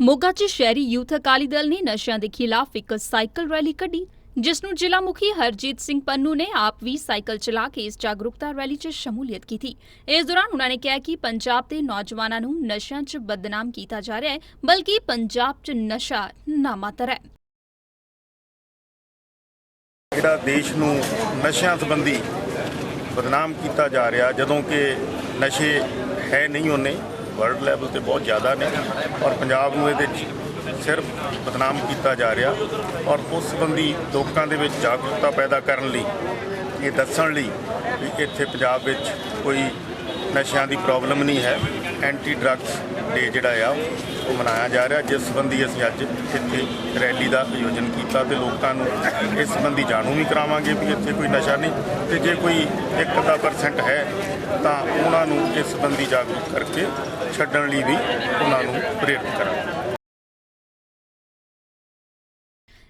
ਮੋਗਾ 'ਚ ਸ਼ਹਿਰੀ ਯੂਥ ਅਕਾਲੀ ਦਲ ਨੇ ਨਸ਼ਿਆਂ ਦੇ ਖਿਲਾਫ ਇੱਕ ਸਾਈਕਲ ਰੈਲੀ ਕੱਢੀ, ਜਿਸ ਨੂੰ ਜ਼ਿਲ੍ਹਾ ਮੁਖੀ ਹਰਜੀਤ ਸਿੰਘ ਪੰਨੂ ਨੇ ਆਪ ਵੀ ਸਾਈਕਲ ਚਲਾ ਕੇ ਇਸ ਜਾਗਰੂਕਤਾ ਰੈਲੀ 'ਚ ਸ਼ਮੂਲੀਅਤ ਕੀਤੀ। ਇਸ ਦੌਰਾਨ ਉਹਨਾਂ ਨੇ ਕਿਹਾ ਕਿ ਪੰਜਾਬ ਦੇ ਨੌਜਵਾਨਾਂ ਨੂੰ ਨਸ਼ਿਆਂ 'ਚ ਬਦਨਾਮ ਕੀਤਾ ਜਾ ਰਿਹਾ ਹੈ, ਬਲਕਿ ਪੰਜਾਬ 'ਚ ਨਸ਼ਾ ਨਾਮਾਤਰ ਹੈ। ਜਿਹੜਾ ਦੇਸ਼ ਨੂੰ ਨਸ਼ਿਆਂ ਸੰਬੰਧੀ ਬਦਨਾਮ ਕੀਤਾ ਜਾ ਰਿਹਾ, ਜਦੋਂ ਕਿ ਨਸ਼ੇ ਹੈ ਨਹੀਂ ਉਹਨੇ ਵਰਲਡ ਲੈਵਲ ਤੇ ਬਹੁਤ ਜ਼ਿਆਦਾ ਨੇ ਔਰ ਪੰਜਾਬ ਨੂੰ ਇਹਦੇ 'ਚ ਸਿਰਫ ਬਦਨਾਮ ਕੀਤਾ ਜਾ ਰਿਹਾ ਔਰ ਉਸ ਸੰਬੰਧੀ ਲੋਕਾਂ ਦੇ ਵਿੱਚ ਜਾਗਰੂਕਤਾ ਪੈਦਾ ਕਰਨ ਲਈ, ਇਹ ਦੱਸਣ ਲਈ ਵੀ ਇੱਥੇ ਪੰਜਾਬ ਵਿੱਚ ਕੋਈ ਨਸ਼ਿਆਂ ਦੀ ਪ੍ਰੋਬਲਮ ਨਹੀਂ ਹੈ। ਐਂਟੀ ਡਰੱਗਸ ਡੇ ਜਿਹੜਾ ਆ, ਉਹ ਮਨਾਇਆ ਜਾ ਰਿਹਾ, ਜਿਸ ਸੰਬੰਧੀ ਅਸੀਂ ਅੱਜ ਇੱਥੇ ਰੈਲੀ ਦਾ ਆਯੋਜਨ ਕੀਤਾ ਤੇ ਲੋਕਾਂ ਨੂੰ ਇਸ ਸੰਬੰਧੀ ਜਾਣੂ ਵੀ ਕਰਾਵਾਂਗੇ ਵੀ ਇੱਥੇ ਕੋਈ ਨਸ਼ਾ ਨਹੀਂ। ਤੇ ਜੇ ਕੋਈ 1% ਹੈ, ਤਾਂ ਉਹਨਾਂ ਨੂੰ ਇਸ ਸੰਬੰਧੀ ਜਾਗਰੂਕ ਕਰਕੇ ਛੱਡਣ ਲਈ ਵੀ ਉਹਨਾਂ ਨੂੰ ਪ੍ਰੇਰਿਤ ਕਰਾਂਗੇ।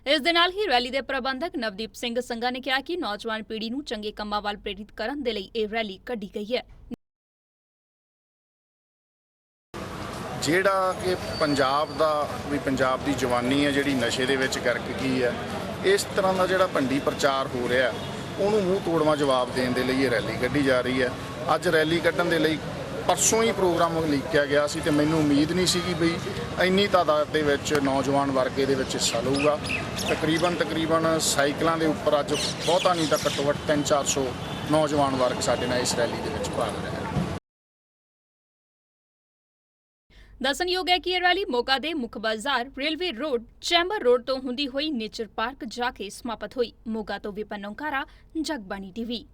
ਇਸ ਦੇ ਨਾਲ ਹੀ ਰੈਲੀ ਦੇ ਪ੍ਰਬੰਧਕ ਨਵਦੀਪ ਸਿੰਘ ਸੰਘਾ ਨੇ ਕਿਹਾ ਕਿ ਨੌਜਵਾਨ ਪੀੜ੍ਹੀ ਨੂੰ ਚੰਗੇ ਕੰਮਾਂ ਵੱਲ ਪ੍ਰੇਰਿਤ ਕਰਨ ਦੇ ਲਈ ਇਹ ਰੈਲੀ ਕੱਢੀ ਗਈ ਹੈ। ਜਿਹੜਾ ਕਿ ਪੰਜਾਬ ਦਾ ਵੀ ਪੰਜਾਬ ਦੀ ਜਵਾਨੀ ਹੈ, ਜਿਹੜੀ ਨਸ਼ੇ ਦੇ ਵਿੱਚ ਗਰਕ ਕੀ ਹੈ, ਇਸ ਤਰ੍ਹਾਂ ਦਾ ਜਿਹੜਾ ਭੰਡੀ ਪ੍ਰਚਾਰ ਹੋ ਰਿਹਾ, ਉਹਨੂੰ ਮੂੰਹ ਤੋੜਵਾ ਜਵਾਬ ਦੇਣ ਦੇ ਲਈ ਇਹ ਰੈਲੀ ਕੱਢੀ ਜਾ ਰਹੀ ਹੈ। ਅੱਜ ਰੈਲੀ ਕੱਢਣ ਦੇ ਲਈ ਪਰਸੋਂ ਹੀ ਪ੍ਰੋਗਰਾਮ ਲਿਖਿਆ ਗਿਆ ਸੀ ਤੇ ਮੈਨੂੰ ਉਮੀਦ ਨਹੀਂ ਸੀਗੀ ਬਈ ਇੰਨੀ ਤਾਦਾਦ ਦੇ ਵਿੱਚ ਨੌਜਵਾਨ ਵਰਗੇ ਦੇ ਵਿੱਚ ਹਿੱਸਾ ਲਊਗਾ। ਤਕਰੀਬਨ ਤਕਰੀਬਨ ਸਾਈਕਲਾਂ ਦੇ ਉੱਪਰ ਅੱਜ ਬਹੁਤਾ ਨਹੀਂ ਤਾਂ ਘੱਟੋ ਘੱਟ 3-400 ਨੌਜਵਾਨ ਵਰਗ ਸਾਡੇ ਨਾਲ ਇਸ ਰੈਲੀ ਦੇ ਵਿੱਚ ਭਾਗ ਲਿਆ ਹੈ ਦੱਸਣਯੋਗ ਹੈ ਕਿ ਇਹ ਰੈਲੀ ਮੋਗਾ ਦੇ ਮੁੱਖ ਬਾਜ਼ਾਰ ਰੇਲਵੇ ਰੋਡ, ਚੈਂਬਰ ਰੋਡ ਤੋਂ ਹੁੰਦੀ ਹੋਈ ਨੇਚਰ ਪਾਰਕ ਜਾ ਕੇ ਸਮਾਪਤ ਹੋਈ। ਮੋਗਾ ਤੋਂ ਵਿਪਨ ਓਂਕਾਰਾ ਜਗਬਾਣੀ ਟੀਵੀ।